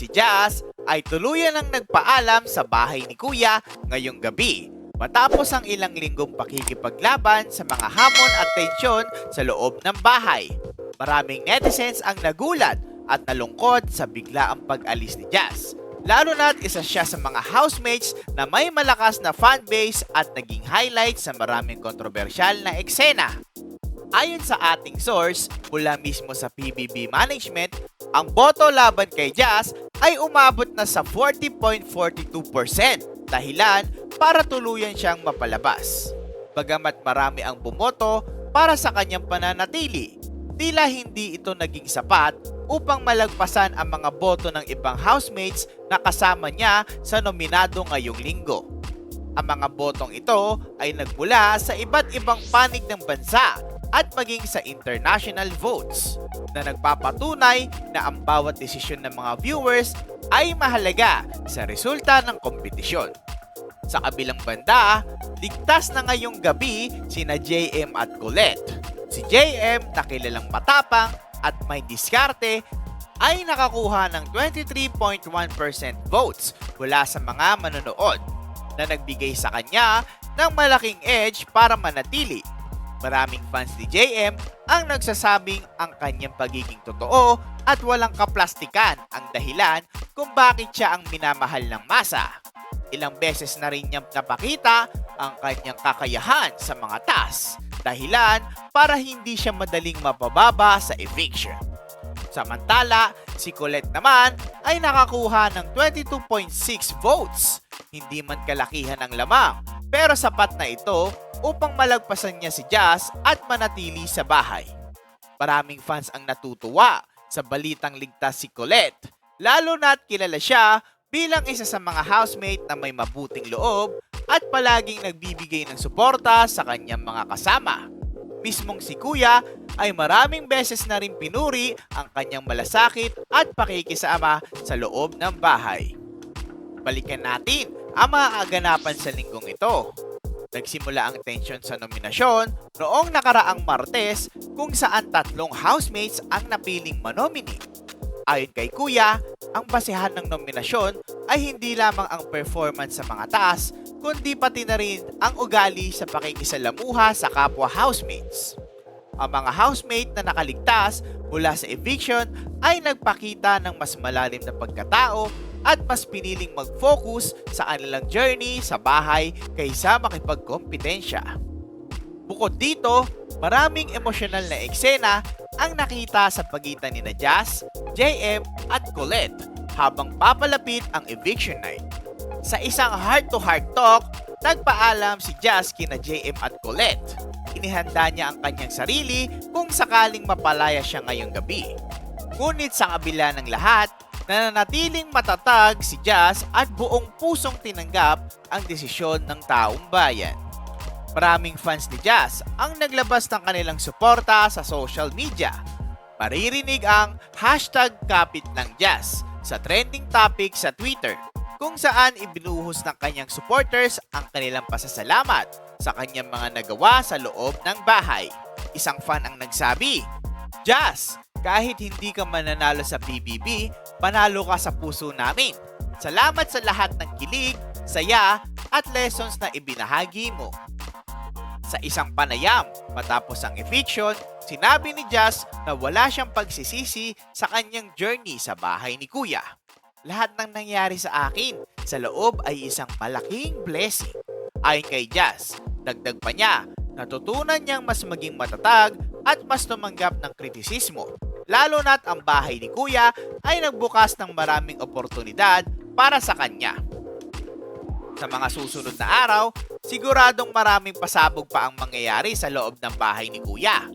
Si Jazz ay tuluyan ang nagpaalam sa bahay ni Kuya ngayong gabi matapos ang ilang linggong pakikipaglaban sa mga hamon at tensyon sa loob ng bahay. Maraming netizens ang nagulat at nalungkot sa biglaang pag-alis ni Jazz. Lalo na't isa siya sa mga housemates na may malakas na fanbase at naging highlight sa maraming kontrobersyal na eksena. Ayon sa ating source, mula mismo sa PBB Management, ang boto laban kay Jazz ay umabot na sa 40.42% dahilan para tuluyan siyang mapalabas. Bagamat marami ang bumoto para sa kanyang pananatili, tila hindi ito naging sapat upang malagpasan ang mga boto ng ibang housemates na kasama niya sa nominado ngayong linggo. Ang mga botong ito ay nagmula sa iba't ibang panig ng bansa at maging sa international votes na nagpapatunay na ang bawat desisyon ng mga viewers ay mahalaga sa resulta ng kompetisyon. Sa kabilang banda, ligtas na ngayong gabi sina JM at Colette. Si JM na kilalang matapang at may diskarte ay nakakuha ng 23.1% votes mula sa mga manonood na nagbigay sa kanya ng malaking edge para manatili Maraming fans ni JM ang nagsasabing ang kanyang pagiging totoo at walang kaplastikan ang dahilan kung bakit siya ang minamahal ng masa. Ilang beses na rin niyang napakita ang kanyang kakayahan sa mga task, dahilan para hindi siya madaling mapababa sa eviction. Samantala, si Colette naman ay nakakuha ng 22.6 votes. Hindi man kalakihan ang lamang, pero sapat na ito upang malagpasan niya si Jazz at manatili sa bahay. Maraming fans ang natutuwa sa balitang ligtas si Colette, lalo na't kilala siya bilang isa sa mga housemate na may mabuting loob at palaging nagbibigay ng suporta sa kanyang mga kasama. Mismong si Kuya ay maraming beses na rin pinuri ang kanyang malasakit at pakikisama sa loob ng bahay. Balikan natin ang mga kaganapan sa linggong ito. Nagsimula ang tension sa nominasyon noong nakaraang Martes kung saan tatlong housemates ang napiling manominate. Ayon kay Kuya, ang basehan ng nominasyon ay hindi lamang ang performance sa mga task, kundi pati na rin ang ugali sa pakikisalamuha sa kapwa housemates. Ang mga housemate na nakaligtas mula sa eviction ay nagpakita ng mas malalim na pagkatao at mas piniling mag-focus sa kanilang journey sa bahay kaysa makipagkompetensya. Bukod dito, maraming emosyonal na eksena ang nakita sa pagitan ni Jazz, JM at Colette habang papalapit ang eviction night. Sa isang heart-to-heart talk, nagpaalam si Jazz kina JM at Colette. Inihanda niya ang kanyang sarili kung sakaling mapalaya siya ngayong gabi. Ngunit sa kabila ng lahat, nananatiling matatag si Jazz at buong pusong tinanggap ang desisyon ng taong bayan. Maraming fans ni Jazz ang naglabas ng kanilang suporta sa social media. Maririnig ang hashtag kapit ng Jazz sa trending topic sa Twitter kung saan ibinuhos ng kanyang supporters ang kanilang pasasalamat sa kanyang mga nagawa sa loob ng bahay. Isang fan ang nagsabi, Jazz, kahit hindi ka mananalo sa PBB, panalo ka sa puso namin. Salamat sa lahat ng kilig, saya, at lessons na ibinahagi mo. Sa isang panayam, matapos ang eviction, sinabi ni Jazz na wala siyang pagsisisi sa kanyang journey sa bahay ni Kuya. Lahat ng nangyari sa akin sa loob ay isang malaking blessing. Ayon kay Jazz, dagdag pa niya, natutunan niyang mas maging matatag at mas tumanggap ng kritisismo lalo na't ang bahay ni Kuya ay nagbukas ng maraming oportunidad para sa kanya. Sa mga susunod na araw, siguradong maraming pasabog pa ang mangyayari sa loob ng bahay ni Kuya.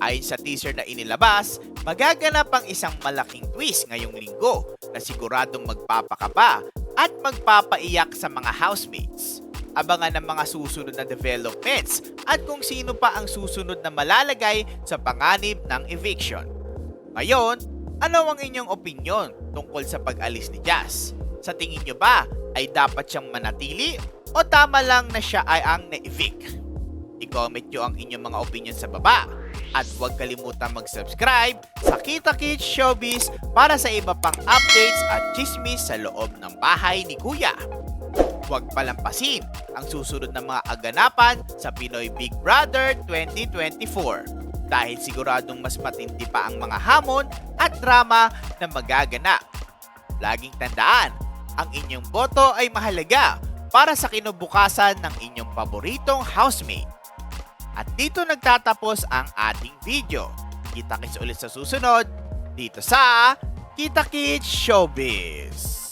Ayon sa teaser na inilabas, magaganap ang isang malaking twist ngayong linggo na siguradong magpapakaba at magpapaiyak sa mga housemates. Abangan ang mga susunod na developments at kung sino pa ang susunod na malalagay sa panganib ng eviction. Ngayon, ano ang inyong opinion tungkol sa pag-alis ni Jazz? Sa tingin nyo ba ay dapat siyang manatili o tama lang na siya ay ang na-evict? I-comment nyo ang inyong mga opinion sa baba. At huwag kalimutan mag-subscribe sa Kita Kids Showbiz para sa iba pang updates at chismis sa loob ng bahay ni Kuya. Huwag palampasin ang susunod na mga aganapan sa Pinoy Big Brother 2024 dahil siguradong mas matindi pa ang mga hamon at drama na magaganap. Laging tandaan, ang inyong boto ay mahalaga para sa kinubukasan ng inyong paboritong housemate. At dito nagtatapos ang ating video. Kita kits ulit sa susunod dito sa Kita Kids Showbiz.